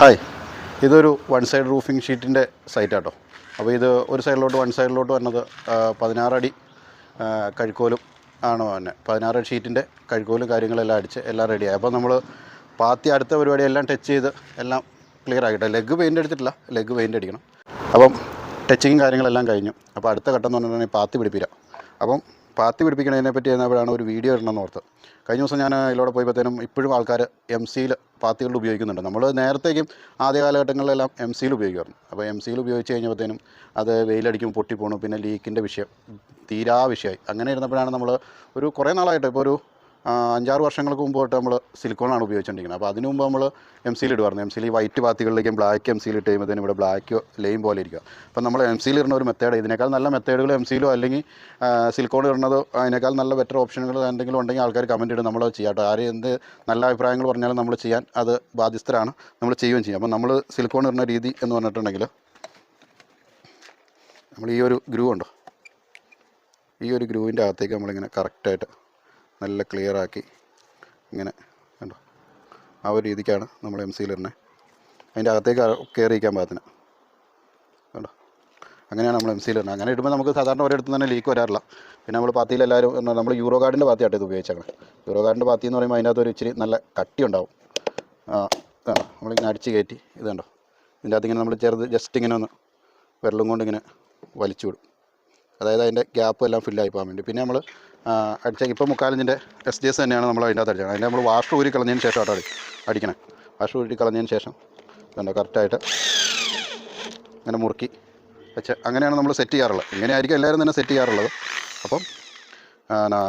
Hi. ഇതൊരു one side roofing ഷീറ്റിന്റെ സൈറ്റാട്ടോ അപ്പോൾ ഇത് ഒരു സൈഡിലോട്ട് വൺ സൈഡിലോട്ട് വന്നത് പതിനാറടി കഴിക്കോലും ആണ് തന്നെ. പതിനാറ് ഷീറ്റിന്റെ കഴുക്കോലും കാര്യങ്ങളെല്ലാം അടിച്ച് എല്ലാം റെഡിയായി അപ്പോൾ നമ്മൾ പാത്തി അടുത്ത പരിപാടി എല്ലാം ടച്ച് ചെയ്ത് എല്ലാം ക്ലിയർ ആക്കിട്ടെ ലെഗ് പെയിന്റ് അടിച്ചിട്ടില്ല ലെഗ് പെയിന്റ് അടിക്കണം. അപ്പം ടച്ചിങ്ങും കാര്യങ്ങളെല്ലാം കഴിഞ്ഞു. അപ്പോൾ അടുത്ത ഘട്ടം എന്ന് പറഞ്ഞിട്ടുണ്ടെങ്കിൽ പാത്തി പിടിപ്പിക്കുക അപ്പം പാത്തി പിടിപ്പിക്കണതിനെ പറ്റി എന്നപ്പോഴാണ് ഒരു വീഡിയോ ഇടണമെന്ന് ഓർത്ത് കഴിഞ്ഞ ദിവസം ഞാൻ ഇതിലൂടെ പോയപ്പോഴത്തേനും ഇപ്പോഴും ആൾക്കാർ എം സിയിൽ പാത്തികളിൽ ഉപയോഗിക്കുന്നുണ്ട്. നമ്മൾ നേരത്തേക്കും ആദ്യ കാലഘട്ടങ്ങളിലെല്ലാം എം സിയിൽ ഉപയോഗിക്കുമായിരുന്നു. അപ്പോൾ എം സിയിൽ ഉപയോഗിച്ച് കഴിഞ്ഞപ്പോഴത്തേനും അത് വെയിലടിക്കും പൊട്ടിപ്പോണു പിന്നെ ലീക്കിന്റെ വിഷയം തീരാ വിഷയമായി. അങ്ങനെ ഇരുന്നപ്പോഴാണ് നമ്മൾ ഒരു കുറേ നാളായിട്ട് ഇപ്പോൾ ഒരു അഞ്ചാറ് വർഷങ്ങൾക്ക് മുമ്പ് തൊട്ട് നമ്മൾ സിലിക്കോണാണ് ഉപയോഗിച്ചുകൊണ്ടിരിക്കുന്നത് അപ്പോൾ അതിന് മുമ്പ് നമ്മൾ എം സിയിൽ ഇടുവായിരുന്നു എം സിയിൽ ഈ വൈറ്റ് പാത്തികളിലേക്കും ബ്ലാക്ക് എം സിയിൽ ഇട്ട് കഴിയുമ്പോഴത്തേനും ഇവിടെ ബ്ലാക്ക് ലെയിം പോലെ ഇരിക്കുക. അപ്പോൾ നമ്മൾ എം സിയിൽ ഇടുന്ന ഒരു മെത്തേഡ് ഇതിനേക്കാൾ നല്ല മെത്തേഡുകൾ എം സിയിലോ അല്ലെങ്കിൽ സിലിക്കോൺ ഇടുന്നതോ അതിനേക്കാൾ നല്ല ബെറ്റർ ഓപ്ഷനുകൾ എന്തെങ്കിലും ഉണ്ടെങ്കിൽ ആൾക്കാർ കമന്റ് ഇടും. നമ്മൾ ചെയ്യാം കേട്ടോ. ആരും എന്ത് നല്ല അഭിപ്രായങ്ങൾ പറഞ്ഞാലും നമ്മൾ ചെയ്യാൻ അത് ബാധ്യസ്ഥരാണ്. നമ്മൾ ചെയ്യുകയും ചെയ്യും. അപ്പോൾ നമ്മൾ സിലിക്കോൺ ഇടുന്ന രീതി എന്ന് പറഞ്ഞിട്ടുണ്ടെങ്കിൽ നമ്മൾ ഈ ഒരു ഗ്രൂ ഉണ്ടോ? ഈ ഒരു ഗ്രൂവിന്റെ അകത്തേക്ക് നമ്മളിങ്ങനെ കറക്റ്റായിട്ട് നല്ല ക്ലിയർ ആക്കി. ഇങ്ങനെ കണ്ടോ? ആ ഒരു രീതിക്കാണ് നമ്മൾ എം ഇടുന്നത് അതിന്റെ അകത്തേക്ക് കയറിയിരിക്കാൻ പാകത്തിന്. കണ്ടോ? അങ്ങനെയാണ് നമ്മൾ എം ഇടുന്നത് അങ്ങനെ ഇടുമ്പോൾ നമുക്ക് സാധാരണ ഒരിടത്തും തന്നെ ലീക്ക് വരാറില്ല. പിന്നെ നമ്മൾ പാത്തിയിൽ എല്ലാവരും നമ്മൾ യൂറോ ഗാർഡിന്റെ പാത്തിയായിട്ട് ഇത് ഉപയോഗിച്ചാണ് യൂറോ ഗാർഡിന്റെ പാത്തി എന്ന് പറയുമ്പോൾ അതിന്റെ അകത്ത് ഒരു ഇച്ചിരി നല്ല കട്ടി ഉണ്ടാവും. നമ്മളിങ്ങനെ അടിച്ച് കയറ്റി ഇത് കണ്ടോ? ഇതിന്റെ അകത്ത് ഇങ്ങനെ നമ്മൾ ചെറുത് ജസ്റ്റ് ഇങ്ങനെ ഒന്ന് വിരലും കൊണ്ട് ഇങ്ങനെ വലിച്ചു വിടും. അതായത് അതിന്റെ ഗ്യാപ്പ് എല്ലാം ഫില്ലായി പോകാൻ വേണ്ടി. പിന്നെ നമ്മൾ അടിച്ച ഇപ്പോൾ മുക്കാലിഞ്ചിന്റെ എസ് ജി എസ് തന്നെയാണ് നമ്മൾ അതിന്റെ അകത്ത് അടിച്ചത് അതിന്റെ നമ്മൾ വാഷ് ഊരി കളഞ്ഞതിന് ശേഷം അടി അടിക്കണേ. വാഷ് ഊരി കളഞ്ഞതിന് ശേഷം ഇതുണ്ടോ കറക്റ്റായിട്ട് അങ്ങനെ മുറുക്കി വെച്ച് അങ്ങനെയാണ് നമ്മൾ സെറ്റ് ചെയ്യാറുള്ളത്. ഇങ്ങനെ ആയിരിക്കും എല്ലാവരും തന്നെ സെറ്റ് ചെയ്യാറുള്ളത്. അപ്പം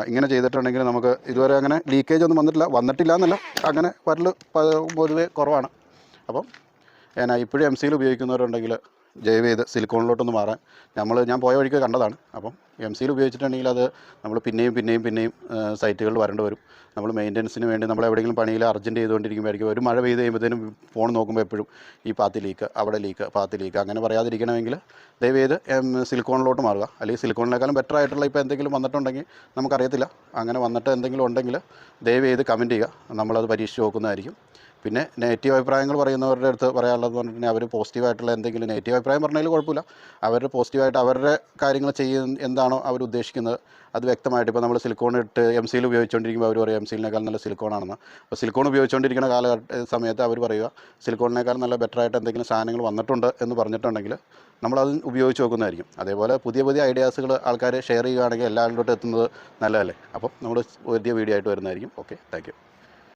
ഇങ്ങനെ ചെയ്തിട്ടുണ്ടെങ്കിൽ നമുക്ക് ഇതുവരെ അങ്ങനെ ലീക്കേജ് ഒന്നും വന്നിട്ടില്ല. വന്നിട്ടില്ല എന്നല്ല അങ്ങനെ വരൽ പൊതുവേ കുറവാണ്. അപ്പം ഞാൻ ഇപ്പോഴും എം സിയിൽ ഉപയോഗിക്കുന്നവരുണ്ടെങ്കിൽ ജൈവ ചെയ്ത് സിലിക്കോണിലോട്ടൊന്ന് മാറാൻ. നമ്മൾ ഞാൻ പോയ വഴിക്ക് കണ്ടതാണ്. അപ്പം എം സിയിൽ ഉപയോഗിച്ചിട്ടുണ്ടെങ്കിൽ അത് നമ്മൾ പിന്നെയും പിന്നെയും പിന്നെയും സൈറ്റുകളിൽ വരേണ്ടി വരും. നമ്മൾ മെയിന്റനൻസിന് വേണ്ടി നമ്മൾ എവിടെയെങ്കിലും പണിയിൽ അർജന്റ് ചെയ്തുകൊണ്ടിരിക്കുമ്പോഴായിരിക്കും. ഒരു മഴ പെയ്ത് കഴിയുമ്പോഴത്തേനും ഫോൺ നോക്കുമ്പോൾ എപ്പോഴും ഈ പാത്തി ലീക്ക് അവിടെ ലീക്ക് പാത്തി ലീക്ക് അങ്ങനെ പറയാതിരിക്കണമെങ്കിൽ ദയവ് ചെയ്ത് സിലിക്കോണിലോട്ട് മാറുക. അല്ലെങ്കിൽ സിലിക്കോണിനേക്കാളും ബെറ്റർ ആയിട്ടുള്ള ഇപ്പോൾ എന്തെങ്കിലും വന്നിട്ടുണ്ടെങ്കിൽ നമുക്കറിയത്തില്ല. അങ്ങനെ വന്നിട്ട് എന്തെങ്കിലും ഉണ്ടെങ്കിൽ ദയവ് ചെയ്ത് കമന്റ് ചെയ്യുക. നമ്മളത് പരീക്ഷിച്ച് നോക്കുന്നതായിരിക്കും. പിന്നെ നെഗറ്റീവ് അഭിപ്രായങ്ങൾ പറയുന്നവരുടെ അടുത്ത് പറയാനുള്ളത് പറഞ്ഞിട്ടുണ്ടെങ്കിൽ അവർ പോസിറ്റീവായിട്ടുള്ള എന്തെങ്കിലും നെഗറ്റീവ് അഭിപ്രായം പറഞ്ഞാൽ കുഴപ്പമില്ല. അവരുടെ പോസിറ്റീവായിട്ട് അവരുടെ കാര്യങ്ങൾ ചെയ്യുന്ന എന്താണോ അവർ ഉദ്ദേശിക്കുന്നത്. അത് വ്യക്തമായിട്ട് ഇപ്പോൾ നമ്മൾ സിലിക്കോൺ ഇട്ട് എം സിയിൽ ഉപയോഗിച്ചുകൊണ്ടിരിക്കുമ്പോൾ അവർ പറയും എം സിയിലിനേക്കാൾ നല്ല സിലിക്കോൺ ആണെന്ന്. അപ്പോൾ സിലിക്കോൺ ഉപയോഗിച്ചുകൊണ്ടിരിക്കുന്ന കാലഘട്ട സമയത്ത് അവർ പറയുക സിലിക്കോണിനേക്കാൾ നല്ല ബെറ്റർ ആയിട്ട് എന്തെങ്കിലും സാധനങ്ങൾ വന്നിട്ടുണ്ട് എന്ന് പറഞ്ഞിട്ടുണ്ടെങ്കിൽ നമ്മളത് ഉപയോഗിച്ച് നോക്കുന്നതായിരിക്കും. അതേപോലെ പുതിയ പുതിയ ഐഡിയാസുകൾ ആൾക്കാർ ഷെയർ ചെയ്യുകയാണെങ്കിൽ എല്ലാവരുടെ എത്തുന്നത് നല്ലതല്ലേ? അപ്പം നമ്മൾ പുതിയ വീഡിയോ ആയിട്ട് വരുന്നതായിരിക്കും. Okay thank